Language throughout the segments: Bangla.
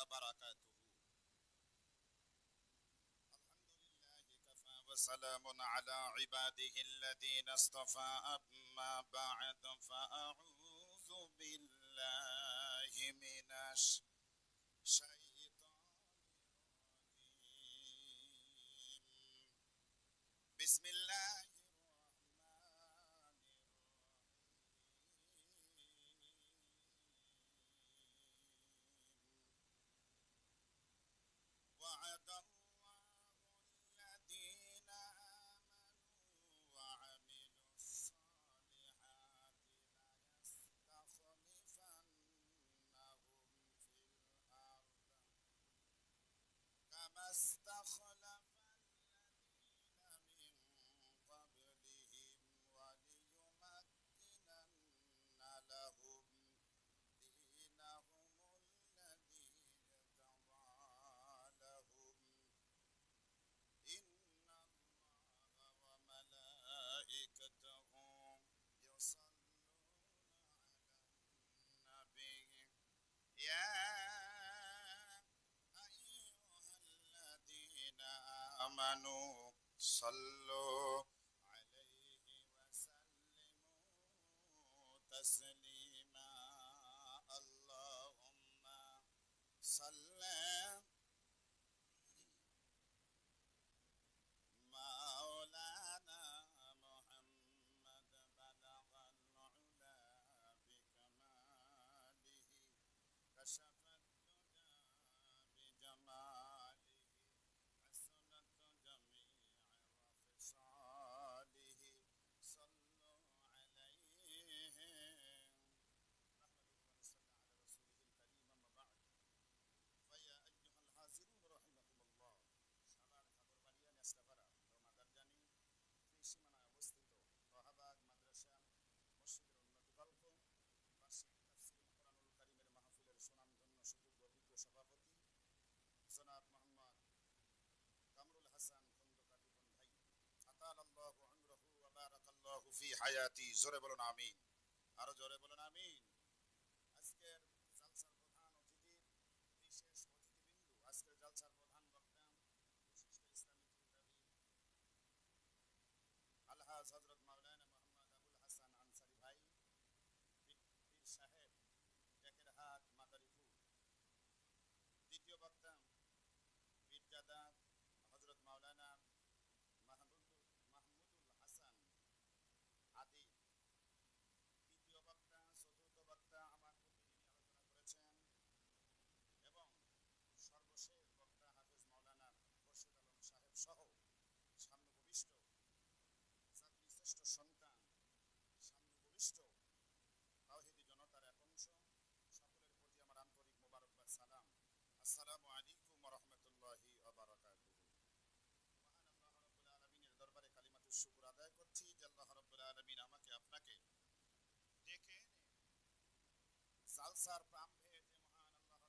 وبركاته. الحمد لله كفى وسلام على عباده الذين اصطفى. أما بعد فأعوذ بالله من الشيطان بسم الله وعد الله في الأرض كما استخلف آمنوا صلوا হায়াতি জোরে বলুন আমিন। আরও জোরে বলুন আমিন। আদি তৃতীয় বক্তা চতুর্থ বক্তা আমার পূর্বে যিনি আলোচনা করেছেন এবং সর্বশেষ বক্তা হাফেজ মাওলানা খোরশেদ আলম সাহেব সহ সামনে ভূমিষ্ঠ শ্রেষ্ঠ সন্তান সামনে ভূমিষ্ঠ তাওহিদি জনতার এক অংশ সকলের প্রতি আমার আন্তরিক মোবারকবাদ, সালাম। আসসালামু আলাইকুম রহমতুল্লাহি আবরাকাতুহু মহান আল্লাহ রাব্বুল আলামিনের দরবারে কালিমাতুশ শুকর আদায় করছি যে আল্লাহ রাব্বুল আলামিন আমাকে আপনাকে জালসার প্রাম্ভে যে মহান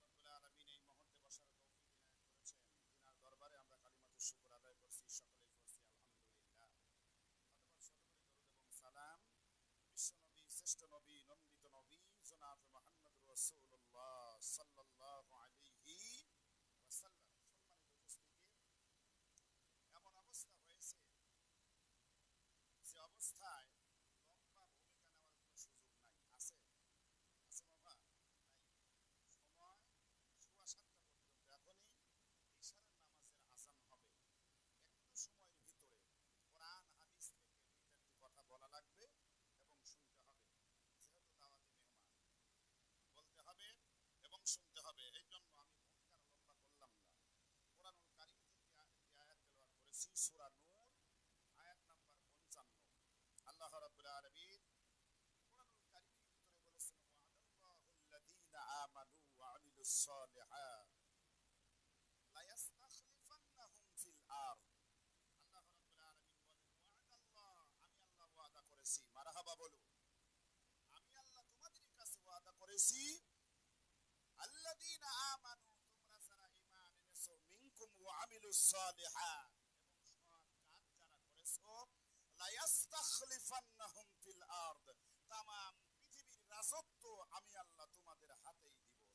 আল্লাহ রাব্বুল এই বসার তৌফিক করেছেন তিনার দরবারে আমরা কালিমাতুশ শুকর আদায় করছি, সকলেই করছি আলহামদুলিল্লাহ। দরুদ এবং সালাম বিশ্বনবী শ্রেষ্ঠ নবী, নন্দিত নবী, জনাব মোহাম্মদ ওয়াসাল্লাম। সম্মানিত উপস্থিতি, এমন অবস্থা হয়েছে যে অবস্থায় লম্বা ভূমিকা নেওয়ার কোনো সুযোগ নাই আছে আছে বাবা নাই সময় সোয়া সাতটা পর্যন্ত এখনই ইশারার নামাজের আজান হবে একটু সময়ের ভিতরে কোরআন হাদিস থেকে দুই চারটি কথা বলা লাগবে এবং শুনতে হবে যেহেতু দাওয়াতি মেহমান বলতে হবে এবং শুনতে হবে এই জন্য আমি ভূমিকা লম্বা করলাম না কোরআনুল কারিম থেকে একটি আয়াত তেলাওয়াত করেছি সূরা নূর আয়াত নাম্বার 55 আল্লাহ রাব্বুল আলামিন কোরআনুল কারিমের ভিতরে বলেছেন ওয়া'দাল্লাহুল্লাযীনা আমানু লা ইয়াস্তাখলিফান্নাহুম ফিল আরদ আল্লাহ রাব্বুল আলামিন বলেন ওয়া'দাল্লাহ আমি আল্লাহ ওয়াদা করেছি মারহাবা বলো আমি আল্লাহ তোমাদের কাছে ওয়াদা করেছি আল্লাযীনা আমানু তোমরা যারা ঈমান এনেছো মিনকুম ওয়া আমিলুস এবং সৎ কাজ যারা করেছ লা ইয়াস্তাখলিফান্নাহুম ফিল আরদ তামাম পৃথিবীর রাজত্ব আমি আল্লাহ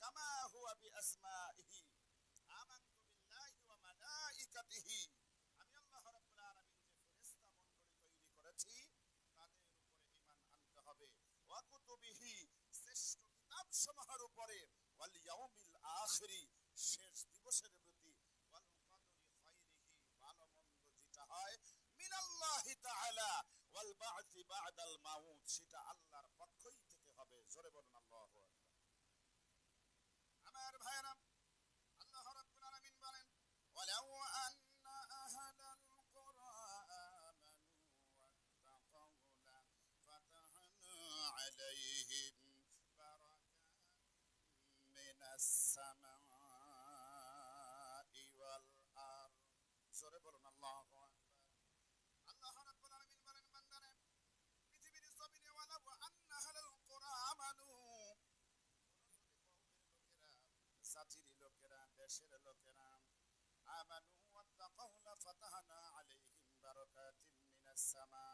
কামা আমি আল্লাহ রাব্বুল আলামিন যে ফেরেশতা তৈরি করেছি, তাদের উপরে ঈমান আনতে হবে। ওয়া কুতুবিহি, শ্রেষ্ঠ কিতাব সমূহের উপরে। ওয়াল ইয়াউমিল আখিরি, শেষ দিবসের প্রতি। ওয়াল কদরি খাইরিহি, ভালো মন্দ যেটা হয়, মিনাল্লাহি তাআলা। ওয়াল বা'দাল মাউত, সেটা আল্লাহর পক্ষই থেকে হবে। জোরে বলুন আল্লাহু আকবার। আমার ভাইরা আল্লাহ জাতির লোকেরা দেশের লোকেরা আমানু ওয়াত্তাকাউ লাফাতাহনা আলাইহিম বারাকাতিন মিনাস সামা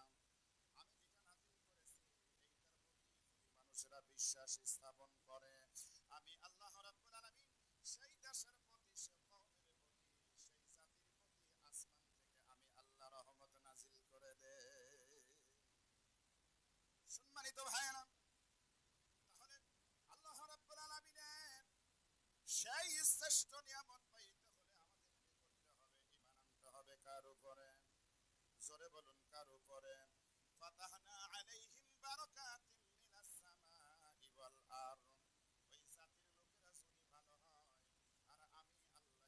আমি যেটা নাযিল করেছি এইটার প্রতি মানুষেরা বিশ্বাস স্থাপন করে, আমি আল্লাহ রাব্বুল আলামিন সেই দেশের প্রতি জোরে বলুন কার উপরে ফাতাহনা আলাইহিম বারাকাতিন মিনাস সামাই ওয়াল আরদ ওই জাতির লোকেরা ভালো হয় আর আমি যদি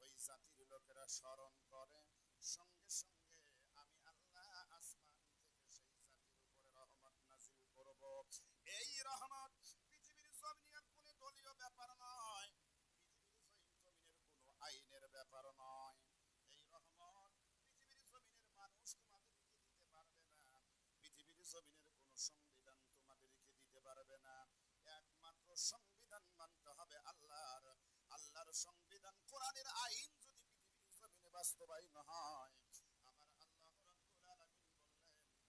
ওই জাতির লোকেরা স্মরণ করে সঙ্গে সঙ্গে আমি আল্লাহ আসমান থেকে সেই জাতির উপরে রহমত নাজিল করব এই রহমত পৃথিবীর জমিনের কোনো দলীয় ব্যাপার নয় পৃথিবীর জমিনের কোনো আইনের ব্যাপার নয় এই রহমত পৃথিবীর জমিনের মানুষ তোমাদেরকে দিতে পারবে না পৃথিবীর জমিনের কোনো সংবিধান তোমাদেরকে দিতে পারবে না। একমাত্র সংবিধান মানতে হবে আল্লাহর। আল্লাহর সংবিধান, কোরআনের আইন যদি পৃথিবীর জমিনে বাস্তবায়ন হয়, আমার আল্লাহ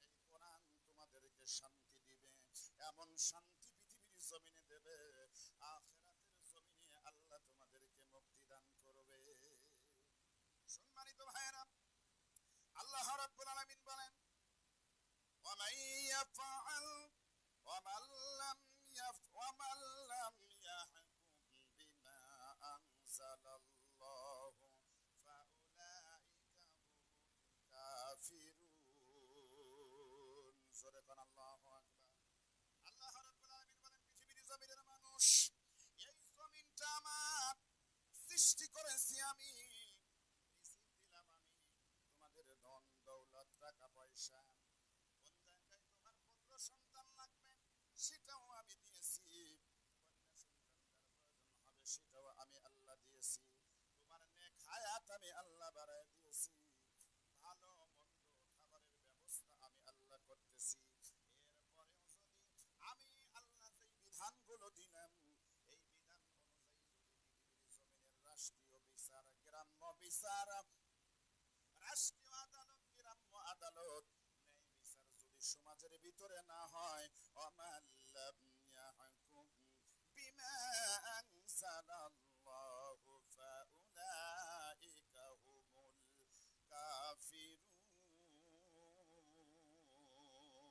এই কোরআন তোমাদেরকে শান্তি দিবে, এমন শান্তি পৃথিবীর জমিনে দেবে আখেরাতের ومن يفعل ومن لم يف ومن لم يحكم بما أنزل الله فأولئك هم الكافرون سورة الله أكبر আল্লাহ রাব্বুল আলামিন বলেন পৃথিবীর জমিনের মানুষ এই জমিনটা আমার সৃষ্টি করেছি আমি রিজিক দিলাম আমি তোমাদের ধন দৌলত টাকা পয়সা সেটাও আমি সেটাও আমি আল্লাহ দিয়েছি। ভালো, মন্দ খাবারের ব্যবস্থা বিধানগুলো দিলাম, এই বিধান রাষ্ট্রীয় বিচার, গ্রাম্য বিচার, রাষ্ট্রীয় আদালত, গ্রাম্য আদালত, ন্যায় বিচার যদি সমাজের ভিতরে না হয় আল্লাহ রাব্বুল আলামিন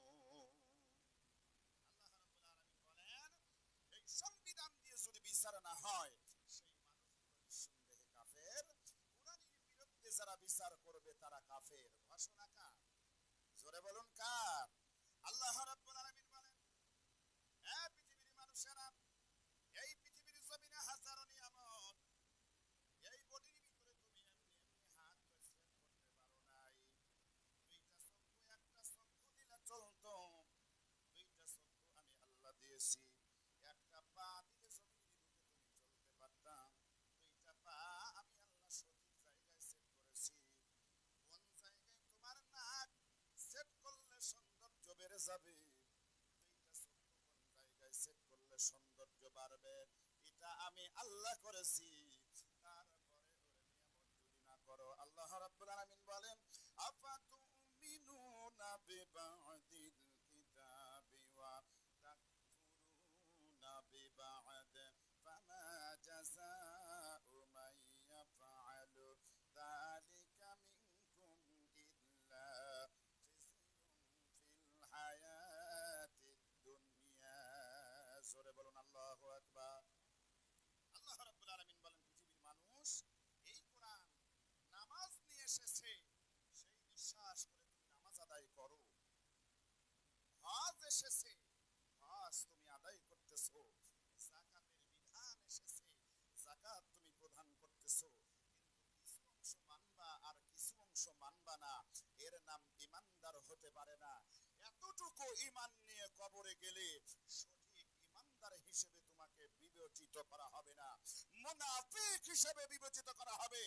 বলেন এই সংবিধান দিয়ে যদি বিচার না হয়, সেই মানুষগুলো কাফের। কোরআনের বিরুদ্ধে যারা বিচার করবে, তারা কাফের। ঘোষণা কার? জোরে বলুন কার? আল্লাহ রাব্বুল আলামিন বলেন হ্যাঁ পৃথিবীর মানুষেরা এই পৃথিবীর জমিনে হাজারো নিয়ামত এই বডির ভিতরে তুমি এমনি এমনি হাত প্রেসিডেন্ট করতে পারো নাই দুইটা চক্ষু একটা চক্ষু দিলে চলতো দুইটা চক্ষু আমি দিয়েছি। একটা পা দিলে তুমি চলতে পারতাম দুইটা পা আমি আল্লাহ সঠিক জায়গায় সেট করেছি। কোন জায়গায় তোমার নাক সেট করলে সৌন্দর্য বেড়ে যাবে? দুইটা কোন জায়গায় সেট করলে সৌন্দর্য বাড়বে? এটা আমি আল্লাহ করেছি। তারপরে যদি না করো। আল্লাহ রাব্বুল আলামিন বলেন, আফাতুমিনুনা বিবাদিল কিতাবি এসেছে। তুমি আদায় করতেছো। জাকাতের বিধান এসেছে। জাকাত তুমি প্রদান করতেছো। কিছু অংশ মানবা আর কিছু অংশ মানবা না। এর নাম ইমানদার হতে পারে না। এতটুকু ইমান নিয়ে কবরে গেলে সঠিক ইমানদার হিসেবে বিবেচিত করা হবে না। মুনাফিক হিসেবে বিবেচিত করা হবে।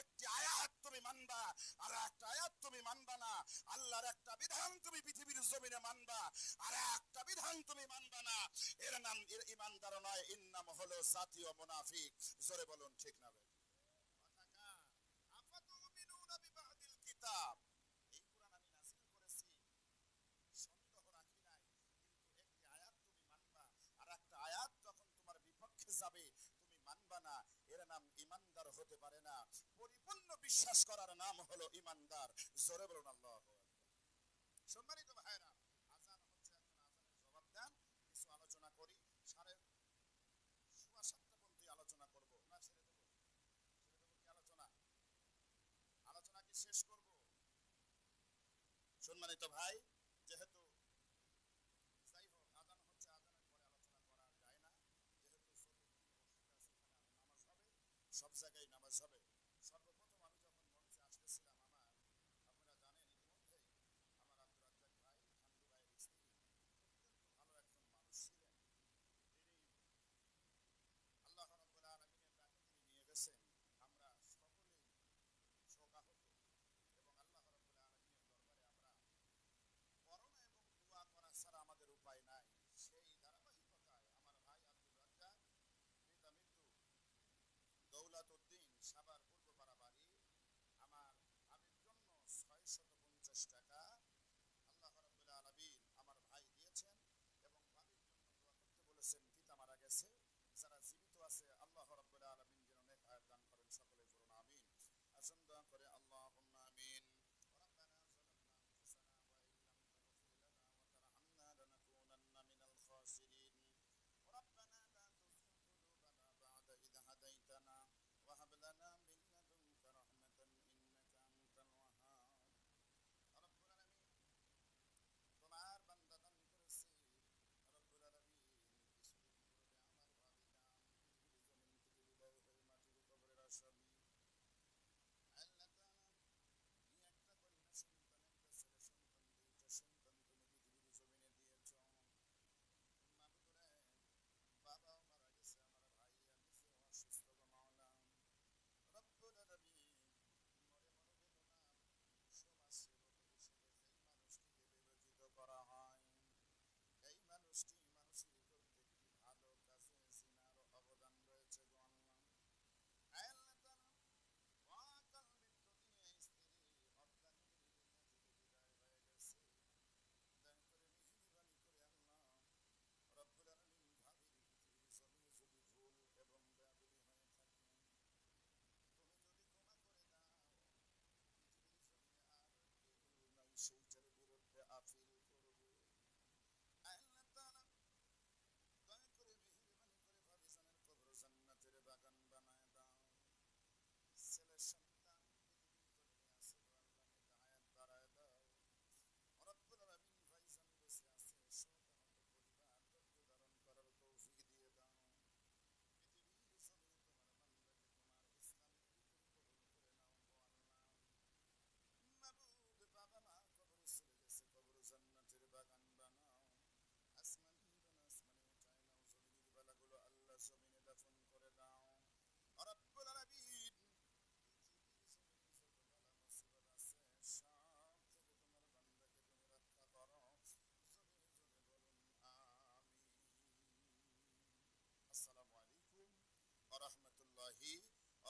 একটি আয়াত তুমি মানবা, আর একটা আয়াত তুমি মানবা না। আল্লাহর একটা বিধান তুমি পৃথিবীর জমিনে মানবা, আর একটা বিধান তুমি মানবা না। এর নাম এর ইমানদার নয় এর নাম হলো জাতীয় মুনাফিক। জোরে বলুন, ঠিক না কিতাব এই কোরআন আমি নাযিল করেছি সন্দেহ রাখি নাই কিন্তু একটি আয়াত তুমি মানবা আর একটা আয়াত যখন তোমার বিপক্ষে যাবে তুমি মানবা না এর নাম ইমানদার হতে পারে না। পরিপূর্ণ বিশ্বাস করার নাম হলো ইমানদার। জোরে বলুন আল্লাহ সম্মানিত ভাইরা আজান হচ্ছে আজানের জবাব দেন। কিছু আলোচনা করি, সাড়ে সোয়া সাতটা পর্যন্ত আলোচনা করব। না, ছেড়ে দেবো। ছেড়ে দেবো কি আলোচনা? আলোচনা কি শেষ করব? সম্মানিত ভাই, যেহেতু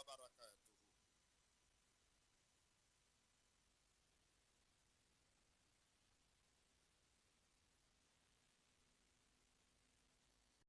baraka.